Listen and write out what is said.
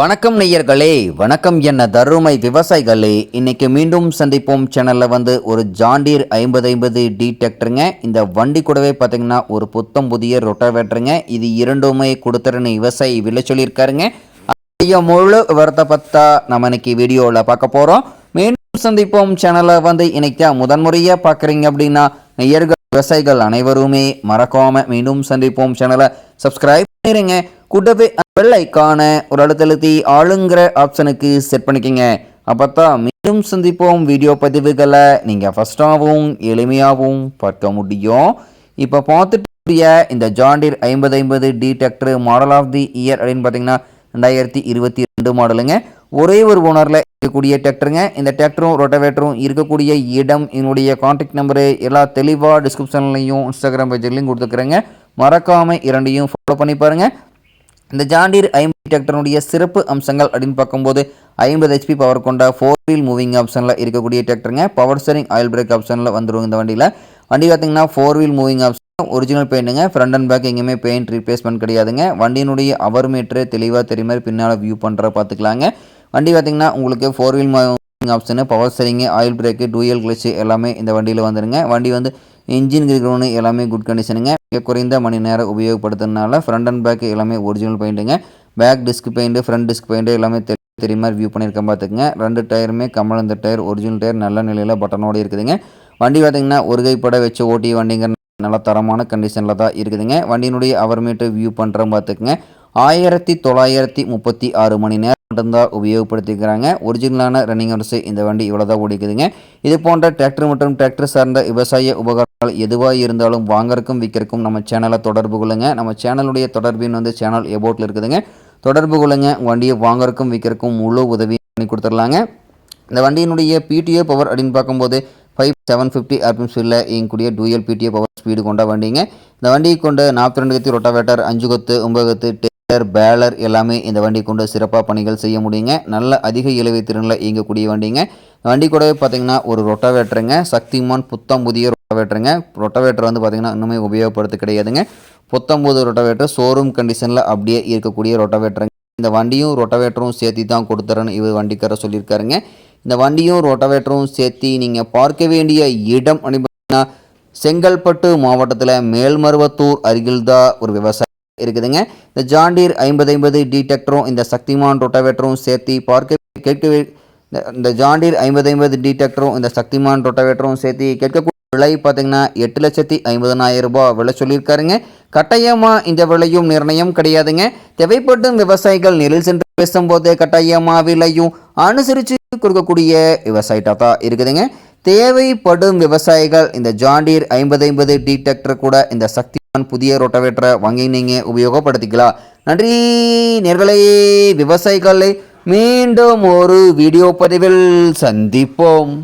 வணக்கம் நெய்யர்களே வணக்கம் என்ன தருமை விவசாயிகளே. இன்னைக்கு மீண்டும் சந்திப்போம் சேனலில் வந்து ஒரு ஜாண்டீர் ஐம்பது ஐம்பது டி டிராக்டருங்க இந்த வண்டி கூடவே பார்த்தீங்கன்னா ஒரு புத்தம் புதிய ரொட்டவேட்டருங்க இது இரண்டுமே கொடுத்துருன்னு விவசாயி விலை சொல்லியிருக்காருங்க. அதிக முழு விவரத்தை பார்த்தா நம்ம இன்னைக்கு வீடியோவில் பார்க்க போகிறோம் மீண்டும் சந்திப்போம் சேனலை வந்து இன்னைக்கு தான் முதன்முறையாக பார்க்குறீங்க அப்படின்னா நெய்யர்கள் விவசாயிகள் அனைவருமே மறக்காமல் மீண்டும் சந்திப்போம் சேனலை சப்ஸ்கிரைப் பண்ணிடுங்க கூட்டவே பெல் ஐக்கான ஒரு அழுத்தழுத்தி ஆளுங்கிற ஆப்ஷனுக்கு செட் பண்ணிக்கோங்க. அப்போ தான் மீண்டும் சந்திப்போம் வீடியோ பதிவுகளை. நீங்கள் ஃபஸ்ட்டாகவும் எளிமையாகவும் பார்க்க முடியும். இப்போ பார்த்துட்டு இந்த ஜாண்டிர் ஐம்பது ஐம்பது D tractor model of the year அப்படின்னு பார்த்தீங்கன்னா ரெண்டாயிரத்தி இருபத்தி ரெண்டு மாடலுங்க ஒரே ஒரு ஓனரில் இருக்கக்கூடிய டிராக்டருங்க இந்த டிராக்டரும் ரொட்டவேட்டரும் இருக்கக்கூடிய இடம் என்னுடைய காண்டாக்ட் நம்பரு எல்லா தெளிவாக டிஸ்கிரிப்ஷன்லையும் இன்ஸ்டாகிராம் பேஜ்லையும் கொடுத்துக்கிறேங்க. மறக்காமல் இரண்டையும் ஃபாலோ பண்ணி பாருங்கள் இந்த ஜாண்டீர் ஐம்பது டிராக்டருடைய சிறப்பு அம்சங்கள் அப்படின்னு பார்க்கும்போது ஐம்பது ஹெச்பி பவர் கொண்ட ஃபோர் வீல் மூவிங் ஆப்ஷனில் இருக்கக்கூடிய டிராக்டருங்க. பவர் ஸ்டரிங் ஆயில் பிரேக் ஆப்ஷனில் வந்துடும் இந்த வண்டியில். வண்டி பார்த்தீங்கன்னா four wheel moving option original பெயிண்ட்டுங்க front and back எங்கேயுமே பெயிண்ட் ரீப்ளேஸ்மெண்ட் கிடையாதுங்க. வண்டியினுடைய அவர் மீட்ரு தெளிவாக தெரியும் மாதிரி பின்னால் வியூ பண்ணுற பார்த்துக்கலாங்க வண்டி பார்த்தீங்கன்னா உங்களுக்கு four wheel moving option power steering oil brake dual clutch எல்லாமே இந்த வண்டியில் வந்துடுங்க வண்டி வந்து இன்ஜின் கிரிக்ரௌண்டு எல்லாமே குட் கண்டிஷனுங்க மிக குறைந்த மணி நேரம் உபயோகப்படுத்துறதுனால ஃப்ரண்ட் அண்ட் பேக் எல்லாமே original பெயிண்ட்டுங்க back disc paint front disc paint எல்லாமே தெரியும் தெரியுற மாதிரி வியூ பண்ணியிருக்கேன் பார்த்துக்குங்க. ரெண்டு டயருமே கமல் இந்த டயர் ஒரிஜினல் டயர் நல்ல நிலையில் பட்டனோடு இருக்குதுங்க. வண்டி பார்த்திங்கன்னா ஒரு கைப்பட வச்சு ஓட்டி வண்டிங்க நல்ல தரமான கண்டிஷனில் தான் இருக்குதுங்க. வண்டியினுடைய அவர் மீட்டர் வியூ பண்ணுறோம் பார்த்துக்குங்க. ஆயிரத்தி தொள்ளாயிரத்தி முப்பத்தி ஆறு மணி நேரம் மட்டும்தான் உபயோகப்படுத்திக்கிறாங்க. ஒரிஜினலான ரன்னிங் ஹவர்ஸ் இந்த வண்டி இவ்வளோ தான் ஓடிக்குதுங்க. இது போன்ற டிராக்டர் மற்றும் டிராக்டர் சார்ந்த விவசாய உபகரணம் எதுவாக இருந்தாலும் வாங்கறக்கும் விற்கிறக்கும் நம்ம சேனலை தொடர்பு கொள்ளுங்க. நம்ம சேனலுடைய தொடர்பின் வந்து சேனல் எபோட்டில் இருக்குதுங்க. தொடர்பு கொள்ளுங்க. வண்டியை வாங்கறக்கும் விற்கிறக்கும் முழு உதவி பண்ணி கொடுத்துடலாங்க. இந்த வண்டியினுடைய பிடிஓ பவர் அப்படின்னு பார்க்கும்போது ஃபைவ் செவன் ஃபிஃப்டி ஆர்பிஎம் ஸ்பீடில் இயங்கக்கூடிய டூயல் பிடிஓ பவர் ஸ்பீடு கொண்ட வண்டிங்க. இந்த வண்டியை கொண்டு நாற்பத்தி ரெண்டு கத்தி ரொட்டாவேட்டர் அஞ்சு கொத்து ஒன்பது கொத்து டேலர் பேலர் எல்லாமே இந்த வண்டி கொண்டு சிறப்பாக பணிகள் செய்ய முடியுங்க. நல்ல அதிக இலவை திறனில் இயங்கக்கூடிய வண்டிங்க. வண்டி கூடவே பார்த்தீங்கன்னா ஒரு ரொட்டாவேட்டருங்க சக்திமான் புத்தம் புதிய ரொட்டவேட்டருங்க ரொட்டவேட்டர் வந்து பார்த்திங்கன்னா இன்னுமே உபயோகப்படுத்த கிடையாதுங்க. புத்தம்போது ரொட்டவேட்டர் ஷோரூம் கண்டிஷனில் அப்படியே இருக்கக்கூடிய ரொட்டவேட்டருங்க இந்த வண்டியும் ரொட்டவேட்டரும் சேர்த்து தான் கொடுத்துறேன்னு இவர் வண்டிக்காரர் சொல்லியிருக்காருங்க. இந்த வண்டியும் ரொட்டவேட்டரும் சேர்த்து நீங்கள் பார்க்க வேண்டிய இடம் அப்படின்னா செங்கல்பட்டு மாவட்டத்தில் மேல்மருவத்தூர் அருகில்தான் ஒரு விவசாயம் இருக்குதுங்க. இந்த ஜாண்டீர் ஐம்பது ஐம்பது டிடெக்டரும் இந்த சக்திமான் ரொட்டவேட்டரும் சேர்த்து பார்க்க கேட்க இந்த- ஜாண்டீர் ஐம்பது ஐம்பது டிடெக்டரும் இந்த சக்திமான் ரொட்டவேட்டரும் சேர்த்து கேட்கக்கூடிய விலை பார்த்தீங்கன்னா எட்டு லட்சத்தி ஐம்பதனாயிரம் ரூபாய் விலை சொல்லியிருக்காருங்க. கட்டாயமாக இந்த விலையும் நிர்ணயம் கிடையாதுங்க. தேவைப்படும் விவசாயிகள் நெல் சென்று பேசும்போது கட்டாயமாக விலையும் அனுசரித்து கொடுக்கக்கூடிய விவசாயிட்டா தான் இருக்குதுங்க. தேவைப்படும் விவசாயிகள் இந்த ஜாண்டீர் ஐம்பது ஐம்பது டி டிராக்டர் கூட இந்த சக்திமான் புதிய ரோட்டவேட்டரை வாங்கி நீங்கள் உபயோகப்படுத்திக்கலாம் நன்றி நேர்களே விவசாயிகளை மீண்டும் ஒரு வீடியோ பதிவில் சந்திப்போம்.